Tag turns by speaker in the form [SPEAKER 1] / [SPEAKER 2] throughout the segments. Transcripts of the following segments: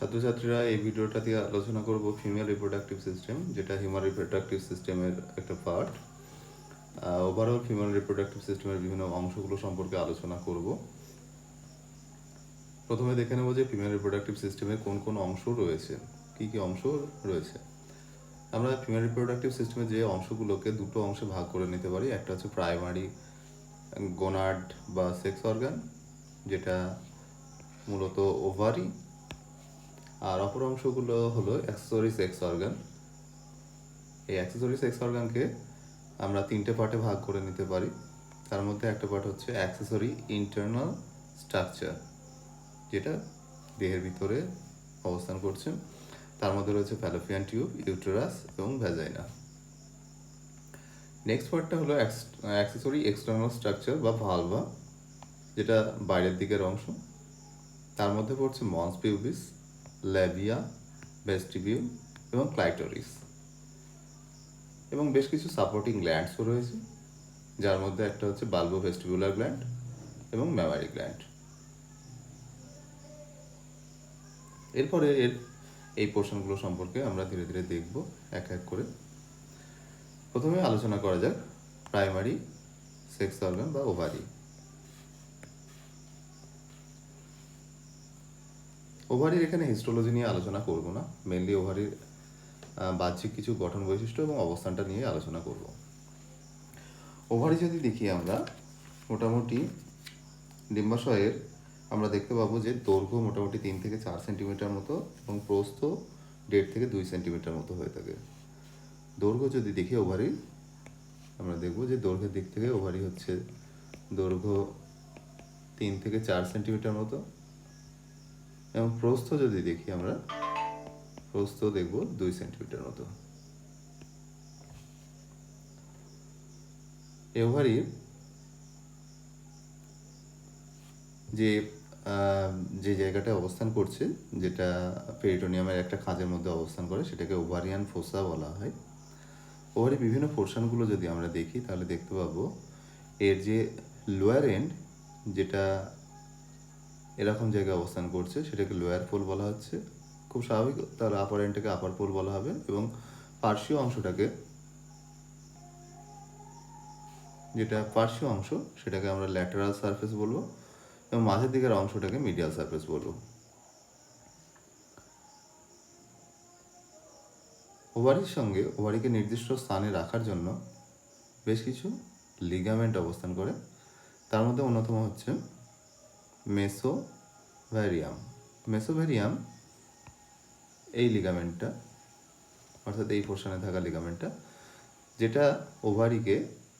[SPEAKER 1] ছাত্রছাত্রীরা এই ভিডিওটা দিয়ে আলোচনা করব ফিমেল রিপ্রোডাক্টিভ সিস্টেম যেটা হিউম্যান রিপ্রোডাক্টিভ সিস্টেমের একটা পার্ট ওভারঅল ফিমেল রিপ্রোডাক্টিভ সিস্টেমের বিভিন্ন অংশগুলো সম্পর্কে আলোচনা করব। প্রথমে দেখে নেব যে ফিমেল রিপ্রোডাক্টিভ সিস্টেমের কোন কোন অংশ রয়েছে। কি কি অংশ রয়েছে? আমরা ফিমেল রিপ্রোডাক্টিভ সিস্টেমের যে অংশগুলোকে দুটো অংশে ভাগ করে নিতে পারি, একটা হচ্ছে প্রাইমারি গোনাড বা সেক্স অর্গান যেটা মূলত ওভারি আর অপর অংশগুলো হলো অ্যাক্সেসরি সেক্স অর্গান এই অ্যাক্সেসরি সেক্স অর্গানকে আমরা তিনটে পার্টে ভাগ করে নিতে পারি। তার মধ্যে একটা পার্ট হচ্ছে অ্যাক্সেসরি ইন্টারনাল স্ট্রাকচার যেটা দেহের ভিতরে অবস্থান করছে। তার মধ্যে রয়েছে ফ্যালোপিয়ান টিউব ইউটেরাস এবং ভ্যাজাইনা নেক্সট পার্টটা হলো অ্যাক্সেসরি এক্সটার্নাল স্ট্রাকচার বা ভালভা যেটা বাইরের দিকের অংশ। তার মধ্যে পড়ছে মন্স পিউবিস ল্যাবিয়া ভেস্টিবিউল এবং ক্লাইটোরিস। এবং বেশ কিছু সাপোর্টিং গ্ল্যান্ডসও রয়েছে, যার মধ্যে একটা হচ্ছে বাল্বো ভেস্টিবুলার গ্ল্যান্ড এবং ম্যামারি গ্ল্যান্ড। এরপরে এর, এই পোর্শনগুলো সম্পর্কে আমরা ধীরে ধীরে দেখব, এক এক করে। প্রথমে আলোচনা করা যাক প্রাইমারি, সেক্স অর্গান বা ওভারি। ওভারির এখানে হিস্টোলজি নিয়ে আলোচনা করব না মেনলি ওভারির বাহ্যিক কিছু গঠন বৈশিষ্ট্য এবং অবস্থানটা নিয়ে আলোচনা করব। ওভারি যদি দেখি আমরা, মোটামুটি ডিম্বাশয়ের আমরা দেখতে পাবো যে দৈর্ঘ্য মোটামুটি তিন থেকে চার সেন্টিমিটার মতো এবং প্রস্থ দেড় থেকে দুই সেন্টিমিটার মতো হয়ে থাকে। দৈর্ঘ্য যদি দেখি ওভারি, আমরা দেখব যে দৈর্ঘ্যের দিক থেকে ওভারি হচ্ছে দৈর্ঘ্য তিন থেকে চার সেন্টিমিটার মতো। এবং প্রস্থ যদি দেখি আমরা, প্রস্থ দেখব দুই সেন্টিমিটার মতো। এই ওভারির যে যে জায়গাটা অবস্থান করছে, যেটা পেরিটোনিয়ামের একটা খাঁজের মধ্যে অবস্থান করে, সেটাকে ওভারিয়ান ফোসা বলা হয়। ওভারি বিভিন্ন পোর্শনগুলো যদি আমরা দেখি, তাহলে দেখতে পাবো এর যে লোয়ার এন্ড যেটা এরকম জায়গায় অবস্থান করছে, সেটাকে লোয়ার পোল বলা হচ্ছে। খুব স্বাভাবিক, তার আপার এন্ডটাকে আপার পোল বলা হবে এবং পার্শ্বীয় অংশটাকে যেটা পার্শ্বীয় অংশ, সেটাকে আমরা ল্যাটারাল সারফেস বলব এবং মাঝের দিকের অংশটাকে মিডিয়াল সারফেস বলব। ওভারির সঙ্গে ওভারিকে নির্দিষ্ট স্থানে রাখার জন্য বেশ কিছু লিগামেন্ট অবস্থান করে। তার মধ্যে অন্যতম হচ্ছে মেসোভ্যারিয়াম। মেসোভ্যারিয়াম এই লিগামেন্টটা, অর্থাৎ এই পোর্শনে থাকা লিগামেন্টটা, যেটা ওভারিকে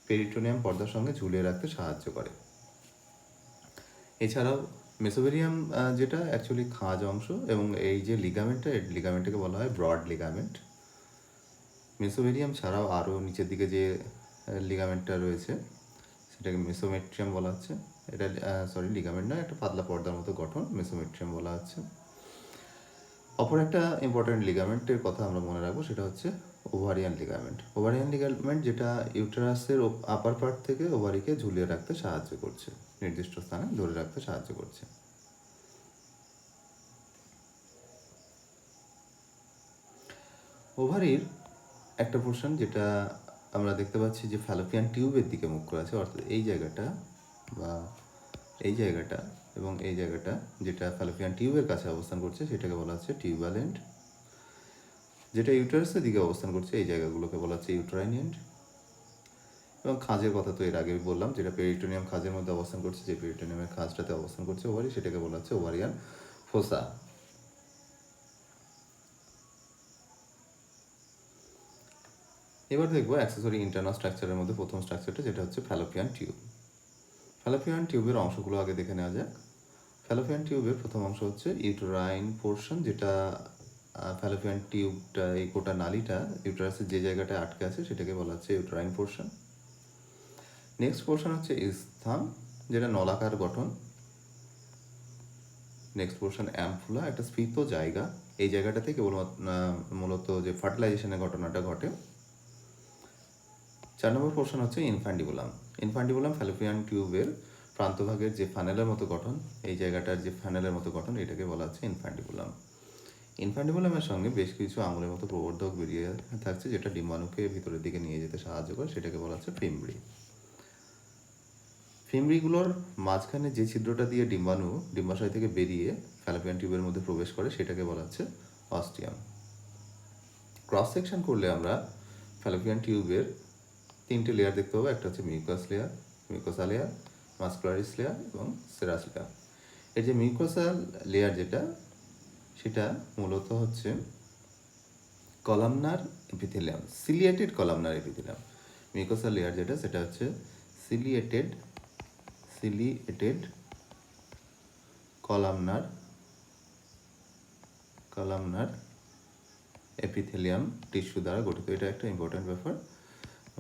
[SPEAKER 1] পেরিটোনিয়াম পর্দার সঙ্গে ঝুলিয়ে রাখতে সাহায্য করে। এছাড়াও মেসোভেরিয়াম যেটা অ্যাকচুয়ালি খাঁজ অংশ এবং এই যে লিগামেন্টটা লিগামেন্টটাকে বলা হয় ব্রড লিগামেন্ট। মেসোভেরিয়াম ছাড়াও আরও নিচের দিকে যে লিগামেন্টটা রয়েছে সেটাকে মেসোমেট্রিয়াম বলা হচ্ছে। এটা সরি লিগামেন্ট নয়, একটা পাতলা পর্দার মতো গঠন, মেসোমেট্রিয়াম বলা হচ্ছে। অপর একটা ইম্পর্টেন্ট লিগামেন্টের কথা আমরা মনে রাখব, সেটা হচ্ছে ওভারিয়ান লিগামেন্ট ওভারিয়ান লিগামেন্ট যেটা ইউটেরাসের আপার পার্ট থেকে ওভারিকে ঝুলিয়ে রাখতে সাহায্য করছে, নির্দিষ্ট স্থানে ধরে রাখতে সাহায্য করছে। ওভারির একটা পোর্শন যেটা আমরা দেখতে পাচ্ছি যে ফ্যালোপিয়ান টিউবের দিকে মুখ করে আছে, অর্থাৎ এই জায়গাটা বা এই জায়গাটা এবং এই জায়গাটা যেটা ফ্যালোপিয়ান টিউবের কাছে অবস্থান করছে, সেটাকে বলা হচ্ছে টিউবাল এন্ড যেটা ইউটারাসের দিকে অবস্থান করছে, এই জায়গাগুলোকে বলা হচ্ছে ইউট্রাইন এন্ড এবং খাঁজের কথা তো এর আগে বললাম, যেটা পেরিটোনিয়াম খাঁজের মধ্যে অবস্থান করছে, যে পেরিটোনিয়ামের খাঁজটাতে অবস্থান করছে ওভারি, সেটাকে বলা হচ্ছে ওভারিয়ান ফোসা এবার দেখব অ্যাক্সেসরি ইন্টারনাল স্ট্রাকচারের মধ্যে প্রথম স্ট্রাকচারটা যেটা হচ্ছে ফ্যালোপিয়ান টিউব ফ্যালোপিয়ান টিউবের অংশগুলো আগে দেখে নেওয়া যাক। ফ্যালোপিয়ান টিউবের প্রথম অংশ হচ্ছে ইউটেরাইন পোর্শন যেটা ফ্যালোপিয়ান টিউবটা এই গোটা নালিটা ইউটেরাসের যে জায়গাটায় আটকে আছে, সেটাকে বলা হচ্ছে ইউটেরাইন পোর্শন নেক্সট পোর্শন হচ্ছে ইস্থাম যেটা নলাকার গঠন। নেক্সট পোর্শন অ্যাম্পুলা একটা স্ফীত জায়গা। এই জায়গাটাতে কেবল মূলত যে ফার্টিলাইজেশনের ঘটনাটা ঘটে চার নম্বর পোর্শন হচ্ছে ইনফ্যান্ডিবুলাম ইনফ্যান্ডিবুলাম ফ্যালোপিয়ান টিউবের প্রান্তভাগের যে ফানেলের মতো গঠন, এই জায়গাটার যে ফানেলের মতো গঠন, এটাকে বলা হচ্ছে ইনফ্যান্ডিবুলাম ইনফ্যান্ডিবুলামের সঙ্গে বেশ কিছু আঙুলের মতো প্রবর্ধক বেরিয়ে থাকছে, যেটা ডিম্বাণুকে ভিতরের দিকে নিয়ে যেতে সাহায্য করে, সেটাকে বলা হচ্ছে ফিমড়ি ফিমব্রিগুলোর মাঝখানে যে ছিদ্রটা দিয়ে ডিম্বাণু ডিম্বাশয় থেকে বেরিয়ে ফ্যালোপিয়ান টিউবের মধ্যে প্রবেশ করে, সেটাকে বলা হচ্ছে অস্টিয়াম ক্রস সেকশন করলে আমরা ফ্যালোপিয়ান টিউবের তিনটে লেয়ার দেখতে পাবো। একটা হচ্ছে mucus layer mucosa layer muscularis layer এবং সেরাস লেয়ার এই যে মিউকোসাল লেয়ার যেটা, সেটা মূলত হচ্ছে columnar epithelium ciliated columnar epithelium mucosal layer যেটা, সেটা হচ্ছে ciliated ciliated columnar columnar epithelium tissue দ্বারা গঠিত। এটা একটা ইম্পর্ট্যান্ট ব্যাপার।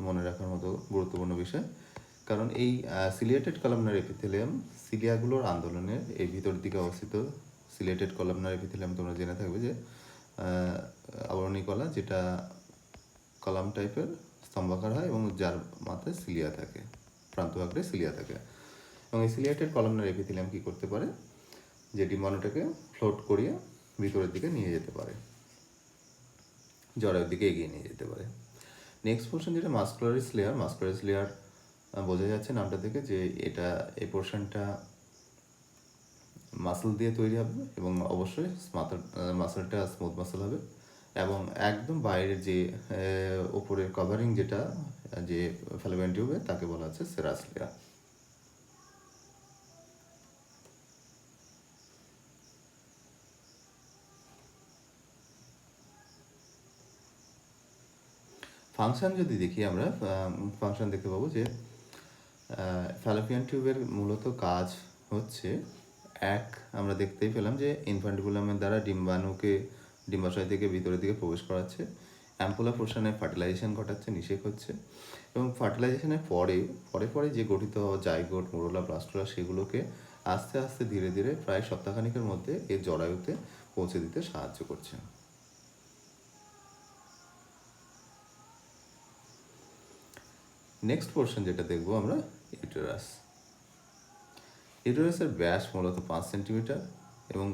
[SPEAKER 1] মনে রাখার মতো গুরুত্বপূর্ণ বিষয়। কারণ এই সিলিয়েটেড কলামনার এপিথেলিয়াম সিলিয়াগুলোর আন্দোলনের এই ভিতর দিকে অবস্থিত সিলিয়েটেড কলামনার এপিথেলিয়াম তোমরা জেনে থাকবে যে আবরণী কলা যেটা কলাম টাইপের স্তম্ভাকার হয় এবং যার মাথায় সিলিয়া থাকে প্রান্তভাগে সিলিয়া থাকে। এবং এই সিলিয়েটেড কলামনার এপিথেলিয়াম কী করতে পারে? যে ডিম্বাণুটাকে ফ্লোট করিয়ে ভিতরের দিকে নিয়ে যেতে পারে জরায়ুর দিকে এগিয়ে নিয়ে যেতে পারে। নেক্সট পোর্শন যেটা মাস্কুলারিস লেয়ার মাস্কুলারিস লেয়ার বোঝা যাচ্ছে নামটা থেকে যে এটা এই পোর্শনটা মাসল দিয়ে তৈরি হবে এবং অবশ্যই মাসলটা স্মুথ মাসল হবে এবং একদম বাইরের যে ওপরের কভারিং যেটা যে ফ্যালোবেন টিউবে তাকে বলা হচ্ছে সেরাস লেয়ার ফাংশন যদি দেখি আমরা ফাংশন দেখতে পাবো যে ফ্যালোপিয়ান টিউবের মূলত কাজ হচ্ছে এক, আমরা দেখতেই পেলাম যে ইনফান্টিবুলামের দ্বারা ডিম্বাণুকে, ডিম্বাশয় থেকে ভিতরের দিকে প্রবেশ করাচ্ছে অ্যাম্পোলা পোর্শনে ফার্টিলাইজেশন ঘটাচ্ছে, নিষেক হচ্ছে এবং ফার্টিলাইজেশনের পরে পরে পরে যে গঠিত জাইগোট মোরোলা ব্লাস্টোলা সেগুলোকে আস্তে আস্তে ধীরে ধীরে প্রায় সপ্তাহখানিকের মধ্যে এর জরায়ুতে পৌঁছে দিতে সাহায্য করছে। নেক্সট পোর্শন যেটা দেখব আমরা ইউটেরাস ইউটেরাসের ব্যাস মূলত পাঁচ সেন্টিমিটার এবং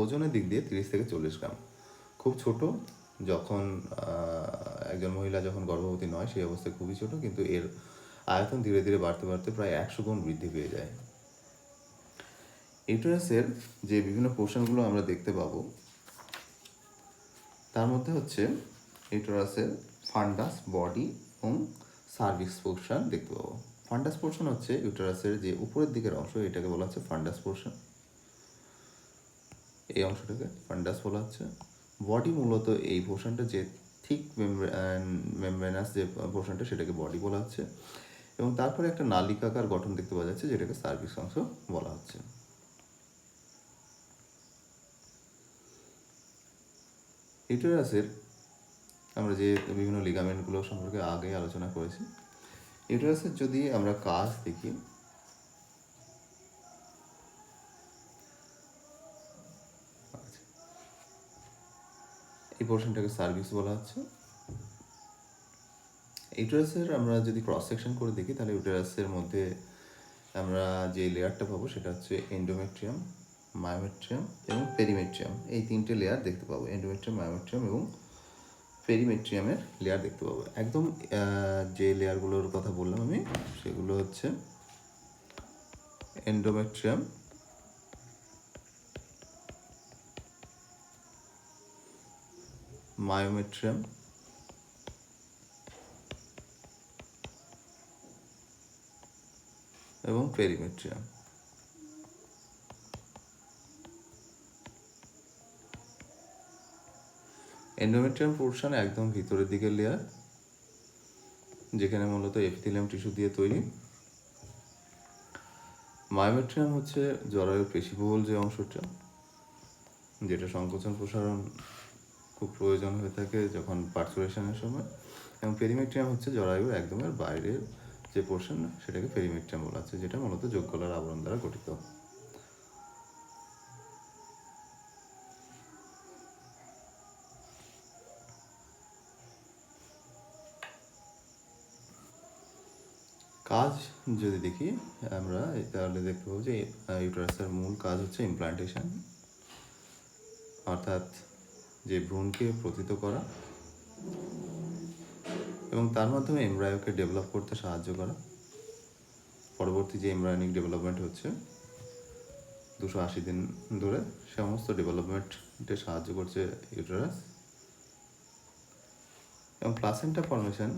[SPEAKER 1] ওজনের দিক দিয়ে তিরিশ থেকে চল্লিশ গ্রাম। খুব ছোট, যখন একজন মহিলা যখন গর্ভবতী নয়, সেই অবস্থায় খুবই ছোট, কিন্তু এর আয়তন ধীরে ধীরে বাড়তে বাড়তে প্রায় একশো গুণ বৃদ্ধি পেয়ে যায়। ইউটেরাসের যে বিভিন্ন পোর্শনগুলো আমরা দেখতে পাবো, তার মধ্যে হচ্ছে ইউটেরাসের ফান্ডাস বডি এবং সার্ভিক্স পোর্শন দেখতে পাবো। ফান্ডাস পোর্শন হচ্ছে ইউটেরাসের যে উপরের দিকের অংশ, এটাকে বলা হচ্ছে ফান্ডাস পোর্শন এই অংশটাকে ফান্ডাস বলা হচ্ছে। বডি মূলত এই পোর্শনটা যে থিক মেমব্রেনাস যে পোর্শনটা সেটাকে বডি বলা হচ্ছে। এবং তারপরে একটা নালিকাকার গঠন দেখতে পাওয়া যাচ্ছে, যেটাকে সার্ভিক্স অংশ বলা হচ্ছে। ইউটেরাসের আমরা যে বিভিন্ন লিগামেন্টগুলো সম্পর্কে আগে আলোচনা করেছি ইউটেরাসের যদি আমরা কাজ দেখি। এই পোর্শনটাকে সার্ভিস বলা হচ্ছে ইউটেরাসের আমরা যদি ক্রস সেকশন করে দেখি, তাহলে ইউটেরাসের মধ্যে আমরা যে লেয়ারটা পাবো, সেটা হচ্ছে এন্ডোমেট্রিয়াম মায়োমেট্রিয়াম এবং পেরিমেট্রিয়াম এই তিনটে লেয়ার দেখতে পাবো এন্ডোমেট্রিয়াম মায়োমেট্রিয়াম এবং পেরিমেট্রিয়ামের লেয়ার দেখতে পাবো। একদম যে লেয়ারগুলোর কথা বললাম আমি, সেগুলো হচ্ছে এন্ডোমেট্রিয়াম মায়োমেট্রিয়াম এবং পেরিমেট্রিয়াম এন্ডোমেট্রিয়াম পোর্শন একদম ভিতরের দিকের লেয়ার যেখানে মূলত এপিথেলিয়াম টিস্যু দিয়ে তৈরি। মায়োমেট্রিয়াম হচ্ছে জরায়ুর পেশিবহুল যে অংশটা, যেটা সংকোচন প্রসারণ খুব প্রয়োজন হয়ে থাকে যখন পার্সুরেশনের সময়। এবং পেরিমেট্রিয়াম হচ্ছে জরায়ুর একদমের বাইরের যে পোর্শন সেটাকে পেরিমেট্রিয়াম বলা হচ্ছে, যেটা মূলত যোগ্যলার আবরণ দ্বারা গঠিত। কাজ যদি দেখি, আমরা তাহলে দেখতে পাবো যে ইউটারাসের মূল কাজ হচ্ছে ইমপ্লান্টেশন অর্থাৎ যে ভ্রূণকে প্রথিত করা এবং তার মাধ্যমে এমব্রায়োকে ডেভেলপ করতে সাহায্য করা। পরবর্তী যে এমব্রায়োনিক ডেভেলপমেন্ট হচ্ছে, দুশো আশি দিন ধরে সমস্ত ডেভেলপমেন্টে সাহায্য করছে ইউটেরাস এবং প্লাসেন্টা ফর্মেশন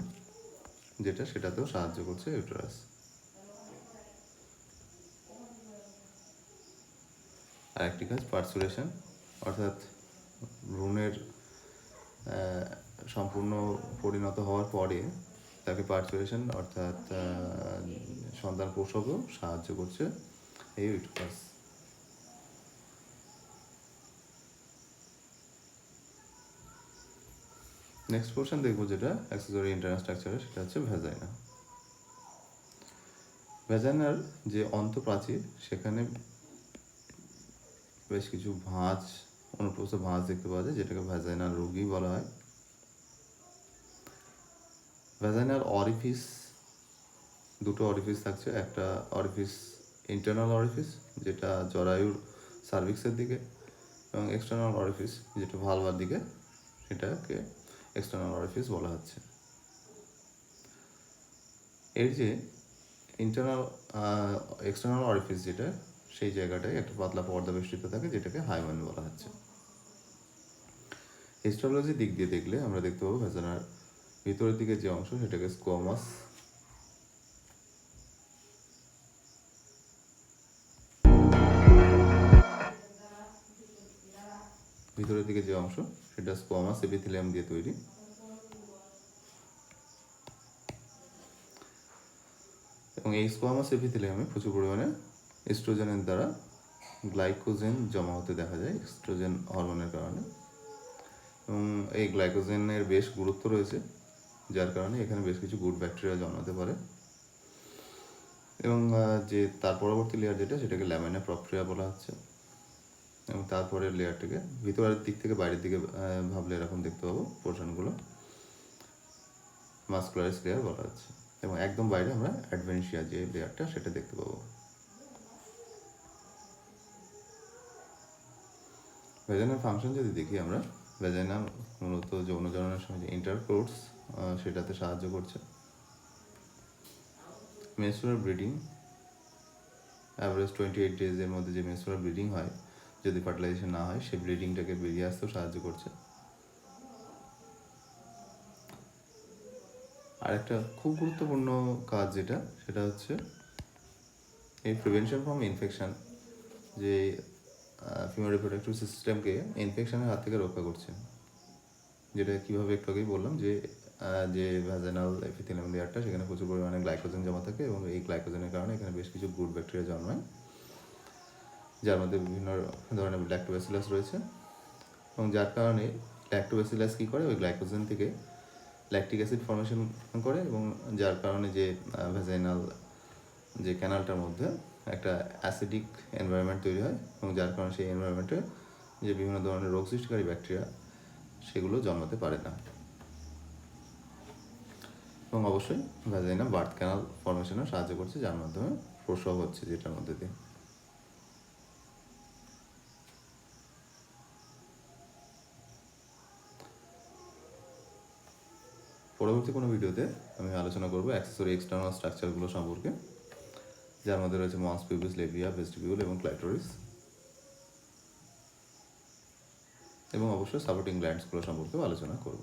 [SPEAKER 1] যেটা সেটাতেও সাহায্য করছে ইউটেরাস আরেকটি কাজ পার্সুলেশন অর্থাৎ ভ্রূণের সম্পূর্ণ পরিণত হওয়ার পরে তাকে পার্সুলেশন অর্থাৎ সন্তান প্রসবেও সাহায্য করছে এই ইউটেরাস নেক্সট পোর্শন দেখব যেটা অ্যাক্সেসরি ইন্টারনাল স্ট্রাকচারে সেটা হচ্ছে ভ্যাজাইনা ভ্যাজাইনার যে অন্তঃপ্রাচীর, সেখানে বেশ কিছু ভাঁজ, অনুপ্রস্থ ভাঁজ দেখতে পাওয়া যায়, যেটাকে ভ্যাজাইনাল রোগী বলা হয়। ভ্যাজাইনাল অরিফিস দুটো অরিফিস থাকছে, একটা অরিফিস ইন্টারনাল অরিফিস যেটা জরায়ুর সার্ভিক্সের দিকে, এবং এক্সটার্নাল অরিফিস যেটা ভালভার দিকে, সেটাকে এক্সটার্নাল অরিফিস বলা হচ্ছে। এর যে ইন্টারনাল এক্সটার্নাল অরিফিস যেটা, সেই জায়গাটায় একটা পাতলা পর্দা বেষ্টিত থাকে, যেটাকে হাইমান বলা হচ্ছে। হিস্টোলজির দিক দিয়ে দেখলে আমরা দেখতে পাবো ভেজানার ভিতরের দিকে যে অংশ, সেটাকে স্কোমাস ভিতরের দিকে যে অংশ সেটা স্কোমাস এপিথেলিয়াম দিয়ে তৈরি। এবং এই স্কোয়ামাস এপিথেলিয়ামে প্রচুর পরিমাণে এস্ট্রোজেনের দ্বারা গ্লাইকোজেন জমা হতে দেখা যায় এস্ট্রোজেন হরমোনের কারণে। এবং এই গ্লাইকোজেনের বেশ গুরুত্ব রয়েছে, যার কারণে এখানে বেশ কিছু গুড ব্যাকটেরিয়া জন্মাতে পারে। এবং যে তার পরবর্তী লেয়ার যেটা, সেটাকে ল্যামিনা প্রক্রিয়া বলা হচ্ছে। এবং তারপরে লেয়ারটাকে ভিতরের দিক থেকে বাইরের দিকে ভাবলে এরকম দেখতে পাবো পোর্শনগুলো মাস্কুলারিস লেয়ার বলা হচ্ছে। এবং একদম বাইরে আমরা অ্যাডভেন্সিয়া যে লেয়ারটা সেটা দেখতে পাবো। ভেজাইনার ফাংশন যদি দেখি আমরা ভেজাইনা মূলত যৌন জননের সময় যে ইন্টারকোর্স সেটাতে সাহায্য করছে। Menstrual bleeding average twenty eight ডেজের মধ্যে যে মেনস্ট্রুয়াল ব্রিডিং হয় যদি ফার্টিলাইজেশন না হয় সে ব্রিডিংটাকে বেরিয়ে আসতেও সাহায্য করছে। আর একটা খুব গুরুত্বপূর্ণ কাজ যেটা, সেটা হচ্ছে এই প্রিভেনশন ফ্রম ইনফেকশান যে ফিমেল রিপ্রোডাক্টিভ সিস্টেমকে ইনফেকশনের হাত থেকে রক্ষা করছে। যেটা কীভাবে একটু আগেই বললাম যে যে ভ্যাজানাল এপিথেলিয়াম লেয়ারটা সেখানে প্রচুর পরিমাণে গ্লাইকোজেন জমা থাকে এবং এই গ্লাইকোজেনের কারণে এখানে বেশ কিছু গুড ব্যাকটেরিয়া জন্মায়। যার মধ্যে বিভিন্ন ধরনের ল্যাক্টোব্যাসিলাস রয়েছে এবং যার কারণে ল্যাক্টোব্যাসিলাস কী করে? ওই গ্লাইকোজেন থেকে ল্যাকটিক অ্যাসিড ফর্মেশন করে এবং যার কারণে যে ভ্যাজাইনাল যে ক্যানালটার মধ্যে একটা অ্যাসিডিক এনভায়রনমেন্ট তৈরি হয় এবং যার কারণে সেই এনভায়রনমেন্টে যে বিভিন্ন ধরনের রোগ সৃষ্টিকারী ব্যাকটেরিয়া সেগুলো জন্মাতে পারে না। এবং অবশ্যই ভ্যাজাইনা বার্থ ক্যানাল ফর্মেশনেও সাহায্য করছে, যার মাধ্যমে প্রসব হচ্ছে যেটার মধ্যে দিয়ে। পরবর্তী কোনো ভিডিওতে আমি আলোচনা করব অ্যাক্সেসরি এক্সটার্নাল স্ট্রাকচারগুলো সম্পর্কে, যার মধ্যে রয়েছে মাস পিউবিস লেভিয়া ভেস্টিবিউল এবং ক্লাইটোরিস এবং অবশ্যই সাপোর্টিং গ্ল্যান্ডসগুলো সম্পর্কেও আলোচনা করব।